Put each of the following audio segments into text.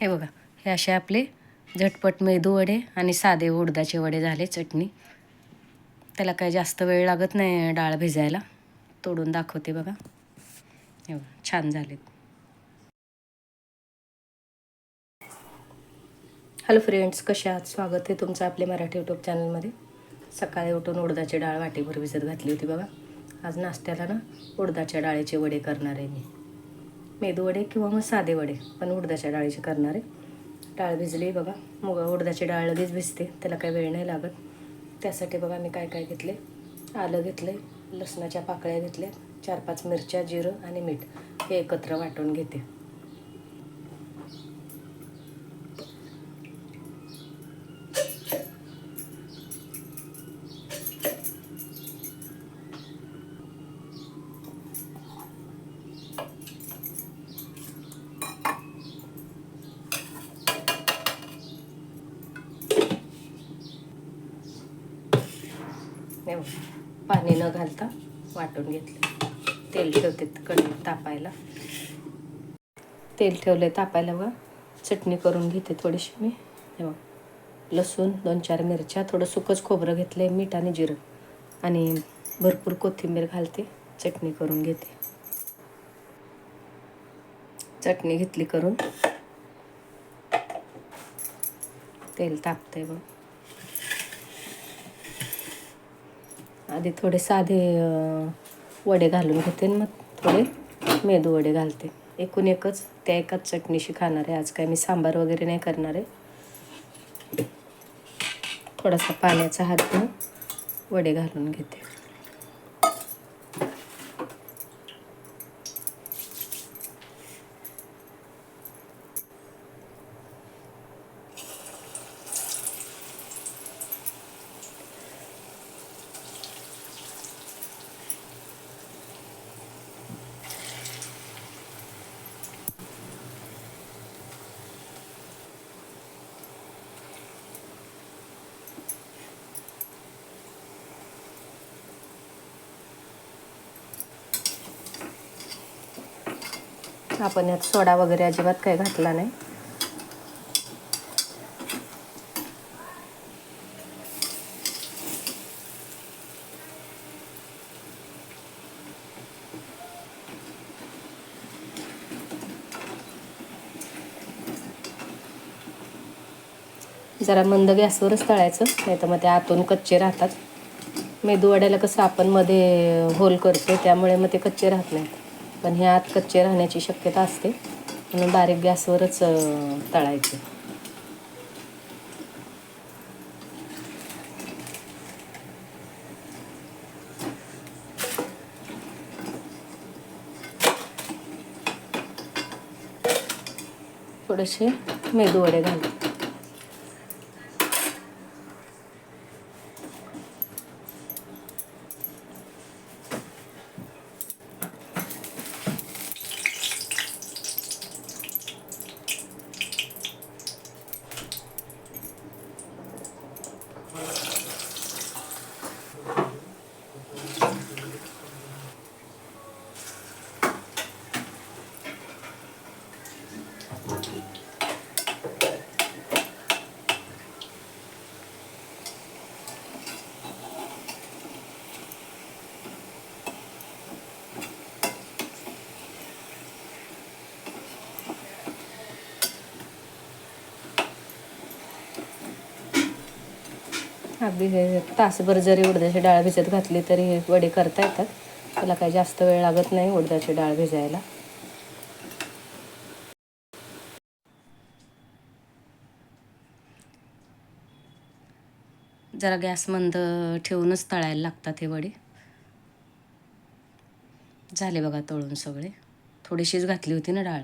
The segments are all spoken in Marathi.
हे बघा हे असे आपले झटपट मेदू वडे आणि साधे उडदाचे वडे झाले चटणी. त्याला काही जास्त वेळ लागत नाही डाळ भिजायला. तोडून दाखवते बघा. हे बघा छान झालेत. हॅलो फ्रेंड्स कशा आहात? स्वागत आहे तुमचं आपल्या मराठी यूट्यूब चॅनलमध्ये सकाळी उठून उडदाची डाळ वाटीभर भिजत घातली होती बघा. आज नाश्त्याला ना उडदाच्या डाळीचे वडे करणार आहे मी. मेदू वडे किंवा मग साधे वडे पण उडदाच्या डाळीचे करणार आहे. डाळ भिजली बघा. मुग उडदाची डाळ लगेच भिजते त्याला काही वेळ नाही लागत. त्यासाठी बघा मी काय काय घेतले. आलं घेतलं लसणाच्या पाकळ्या घेतल्या चार पाच मिरच्या जिरं आणि मीठ हे एकत्र वाटून घेते. हे पाणी न घालता वाटून घेतलं तेल ठेवते कढई तापायला. तेल ठेवले तापायला व चटणी करून घेते थोडीशी मी. हे बघ. लसूण दोन चार मिरच्या थोडं सुकंच खोबरं घेतलं आहे मीठ आणि जिरं. आणि भरपूर कोथिंबीर घालते. चटणी करून घेते. चटणी घेतली करून. तेल तापतंय बघ. आधी थोडे साधे वडे घालून घेते आणि मग थोडे मेदू वडे घालते. एकूण एकच त्या एकाच चटणीशी खाणार आहे. आज काय मी सांबार वगैरे नाही करणार आहे. थोडासा पाण्याचा हात घेऊन वडे घालून घेते. आपण यात सोडा वगैरे अजिबात काही घातला नाही? जरा मंद गॅसवरच तळायचं नाही तर मग ते आतून कच्चे राहतात. मेदू वड्याला कसं आपण मध्ये होल करतो त्यामुळे मग ते कच्चे राहत नाहीत. पण हे आत कच्चे राहण्याची शक्यता असते. म्हणून बारीक गॅसवरच तळायचे. थोडेसे मेदू वडे घालते. अगदी हे तासभर जरी उडदाची डाळ भिजत घातली तरी हे वडे करता येतात. त्याला काही जास्त वेळ लागत नाही उडदाची डाळ भिजायला. जरा गॅस मंद ठेवूनच तळायला लागतात हे वडे. झाले बघा तळून सगळे. थोडीशीच घातली होती ना डाळ.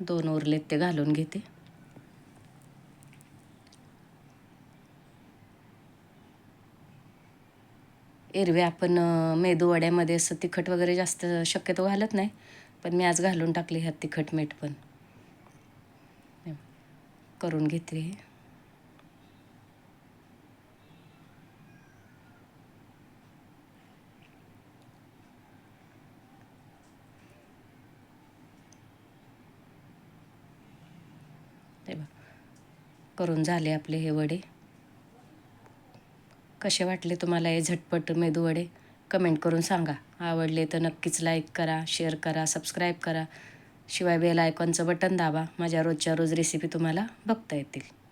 दोन उरलेत ते घालून घेते. एरवी आपण मेदूवड्यामध्ये मेदू वड्यामध्ये असं तिखट वगैरे जास्त शक्यतो घालत नाही पण मी आज घालून टाकली ह्यात तिखट मीठ पण. करून घेते हे करून झाले आपले हे वडे. कसे वाटले तुम्हाला हे झटपट मेदू वडे? कमेंट करून सांगा. आवडले तर नक्कीच लाईक करा शेअर करा सबस्क्राईब करा. शिवाय बेल आयकॉनचं बटन दाबा. माझ्या रोजच्या रोज रेसिपी तुम्हाला बघता येतील.